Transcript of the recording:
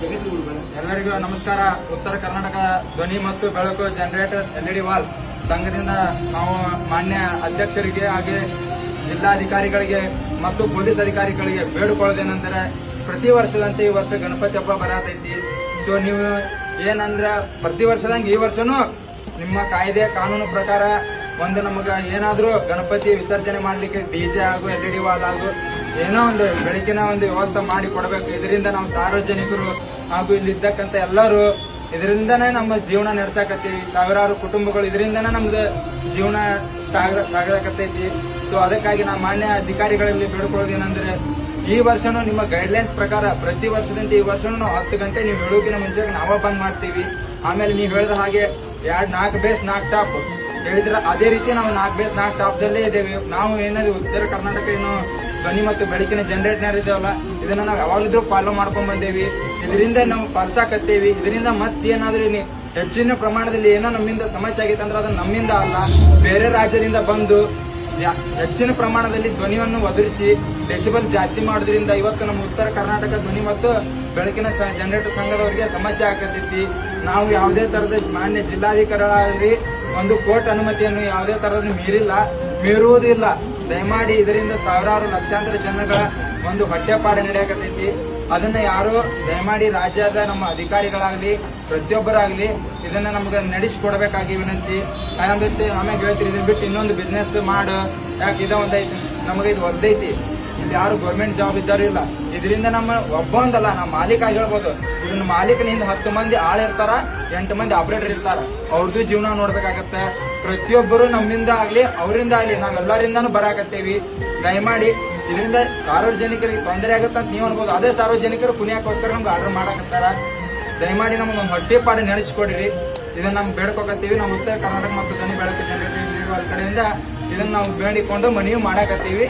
ಎಲ್ಲರಿಗೂ ನಮಸ್ಕಾರ. ಉತ್ತರ ಕರ್ನಾಟಕ ಧ್ವನಿ ಮತ್ತು ಬೆಳಕು ಜನರೇಟರ್ ಎಲ್ ಡಿ ವಾಲ್ ಸಂಘದಿಂದ ನಾವು ಮಾನ್ಯ ಅಧ್ಯಕ್ಷರಿಗೆ ಹಾಗೆ ಜಿಲ್ಲಾಧಿಕಾರಿಗಳಿಗೆ ಮತ್ತು ಪೊಲೀಸ್ ಅಧಿಕಾರಿಗಳಿಗೆ ಬೇಡಿಕೊಳ್ಳೋದೇನೆಂದರೆ ಪ್ರತಿ ವರ್ಷದಂತೆ ಈ ವರ್ಷ ಗಣಪತಿ ಹಬ್ಬ ಬರತೈತಿ. ಸೊ ನೀವು ಏನಂದ್ರೆ, ಪ್ರತಿ ವರ್ಷದಂಗೆ ಈ ವರ್ಷನೂ ನಿಮ್ಮ ಕಾಯ್ದೆ, ಕಾನೂನು ಪ್ರಕಾರ ಒಂದು ನಮಗ ಏನಾದ್ರೂ ಗಣಪತಿ ವಿಸರ್ಜನೆ ಮಾಡ್ಲಿಕ್ಕೆ ಡಿಜೆ ಹಾಗೂ ಎಲ್ ಇ ಡಿ ವಾಲ್ ಆಗು, ಏನೋ ಒಂದು ಬೆಳಕಿನ ಒಂದು ವ್ಯವಸ್ಥೆ ಮಾಡಿ ಕೊಡಬೇಕು. ಇದರಿಂದ ನಮ್ಮ ಸಾರ್ವಜನಿಕರು ಹಾಗೂ ಇಲ್ಲಿ ಇದ್ದಕ್ಕಂತ ಎಲ್ಲರೂ ಇದರಿಂದನೇ ನಮ್ಮ ಜೀವನ ನಡೆಸಾಕತ್ತೀವಿ. ಸಾವಿರಾರು ಕುಟುಂಬಗಳು ಇದರಿಂದನೇ ನಮ್ದು ಜೀವನ ಸಾಗ ಸಾಗಕತ್ತೈತಿ ಸೊ ಅದಕ್ಕಾಗಿ ನಾವು ಮಾನ್ಯ ಅಧಿಕಾರಿಗಳಲ್ಲಿ ಬೇಡ್ಕೊಳ್ಳೋದೇನಂದ್ರೆ ಈ ವರ್ಷನೂ ನಿಮ್ಮ ಗೈಡ್ಲೈನ್ಸ್ ಪ್ರಕಾರ ಪ್ರತಿ ವರ್ಷದಂತೆ ಈ ವರ್ಷನೂ ನಾವು ಹತ್ತು ಗಂಟೆ ನೀವು ಹೇಳೋಕಿನ ಮುಂಚೆ ನಾವೇ ಬಂದ್ ಮಾಡ್ತೀವಿ. ಆಮೇಲೆ ನೀವು ಹೇಳಿದ ಹಾಗೆ ಎರಡ್ ನಾಲ್ಕು ಬೇಸ್ ನಾಲ್ಕು ಟಾಪ್ ಹೇಳಿದ್ರ ಅದೇ ರೀತಿ ನಾವು ನಾಲ್ಕು ಬೇಸ್ ನಾಲ್ಕು ಟಾಪ್ದಲ್ಲೇ ಇದ್ದೇವೆ. ನಾವು ಏನಾದ್ರು ಉತ್ತರ ಕರ್ನಾಟಕ ಏನು ಧ್ವನಿ ಮತ್ತು ಬೆಳಕಿನ ಜನರೇಟರ್ ಇದೆಯಲ್ಲ ಇದನ್ನ ನಾವು ಯಾವಾಗಲಿದ್ರು ಫಾಲೋ ಮಾಡ್ಕೊಂಡ್ ಬಂದೇವಿ. ಇದರಿಂದ ನಾವು ಪಾಲ್ಸಾಕತ್ತೇವಿ ಇದರಿಂದ ಮತ್ತೇನಾದ್ರೂ ಹೆಚ್ಚಿನ ಪ್ರಮಾಣದಲ್ಲಿ ಏನೋ ನಮ್ಮಿಂದ ಸಮಸ್ಯೆ ಆಗೈತೆ ಅಂದ್ರೆ ಅದು ನಮ್ಮಿಂದ ಅಲ್ಲ, ಬೇರೆ ರಾಜ್ಯದಿಂದ ಬಂದು ಹೆಚ್ಚಿನ ಪ್ರಮಾಣದಲ್ಲಿ ಧ್ವನಿಯನ್ನು ಒದರಿಸಿ ಡೆಸಿಬಲ್ ಜಾಸ್ತಿ ಮಾಡೋದ್ರಿಂದ ಇವತ್ತು ನಮ್ಮ ಉತ್ತರ ಕರ್ನಾಟಕ ಧ್ವನಿ ಮತ್ತು ಬೆಳಕಿನ ಜನರೇಟರ್ ಸಂಘದವರಿಗೆ ಸಮಸ್ಯೆ ಆಗತೈತಿ ನಾವು ಯಾವುದೇ ತರದ ಮಾನ್ಯ ಜಿಲ್ಲಾಧಿಕಾರಿಗಳಾಗಲಿ ಒಂದು ಕೋರ್ಟ್ ಅನುಮತಿಯನ್ನು ಯಾವುದೇ ತರದ ಮೀರಿಲ್ಲ ಮೀರುವುದಿಲ್ಲ ದಯಮಾಡಿ ಇದರಿಂದ ಸಾವಿರಾರು ಲಕ್ಷಾಂತರ ಜನಗಳ ಒಂದು ಹೊಟ್ಟೆಪಾಡ ನಡೆಯಕತೈತಿ ಅದನ್ನ ಯಾರು ದಯಮಾಡಿ ರಾಜ್ಯದ ನಮ್ಮ ಅಧಿಕಾರಿಗಳಾಗ್ಲಿ, ಪ್ರತಿಯೊಬ್ಬರಾಗ್ಲಿ ಇದನ್ನ ನಮ್ಗೆ ನಡೆಸಿಕೊಡ್ಬೇಕಾಗಿ ವಿನಂತಿ. ಆಮೇಲೆ ಹೇಳ್ತೀರಿ ಇದನ್ನ ಬಿಟ್ಟು ಇನ್ನೊಂದು ಬಿಸ್ನೆಸ್ ಮಾಡು. ಯಾಕೆ, ಇದ ಒಂದೈತಿ. ನಮಗೆ ಇದು ಒದ್ದೈತಿ. ಇಲ್ಲಿ ಯಾರು ಗೌರ್ಮೆಂಟ್ ಜಾಬ್ ಇದ್ದಾರು ಇಲ್ಲ. ಇದರಿಂದ ನಮ್ಮ ಒಬ್ಬ ಒಂದಲ್ಲ ನಮ್ಮ ಮಾಲೀಕ ಹೇಳ್ಬೋದು ಇದನ್ನ ಮಾಲೀಕನಿಂದ ಹತ್ತು ಮಂದಿ ಆಳ್ ಇರ್ತಾರ, ಎಂಟು ಮಂದಿ ಆಪರೇಟರ್ ಇರ್ತಾರ. ಅವ್ರದ್ದು ಜೀವನ ನೋಡ್ಬೇಕಾಗತ್ತೆ. ಪ್ರತಿಯೊಬ್ಬರು ನಮ್ಮಿಂದ ಆಗ್ಲಿ, ಅವರಿಂದ ಆಗ್ಲಿ ನಾವೆಲ್ಲರಿಂದಾನು ಬರಾಕತ್ತೇವಿ. ದಯಮಾಡಿ ಇದರಿಂದ ಸಾರ್ವಜನಿಕರಿಗೆ ತೊಂದರೆ ಆಗುತ್ತೆ ಅಂತ ನೀವು ಅನ್ಬೋದು. ಅದೇ ಸಾರ್ವಜನಿಕರು ಪುಣ್ಯಕ್ಕೋಸ್ಕರ ನಮ್ಗೆ ಆರ್ಡರ್ ಮಾಡಕತ್ತಾರ. ದಯಮಾಡಿ ನಮ್ಗೆ ಒಂದು ಹೊಟ್ಟೆ ಪಾಡು ನಡೆಸಿಕೊಡ್ರಿ ಇದನ್ನ ನಮ್ಗೆ ಬೇಡ್ಕೋಕತ್ತೀವಿ. ನಮ್ಮ ಉತ್ತರ ಕರ್ನಾಟಕ ಮತ್ತು ಧನಿ ಬೆಳಕು ಕಡೆಯಿಂದ ಇದನ್ನ ನಾವು ಬೇಡಿಕೊಂಡು ಮನವಿ ಮಾಡಾಕತ್ತೀವಿ.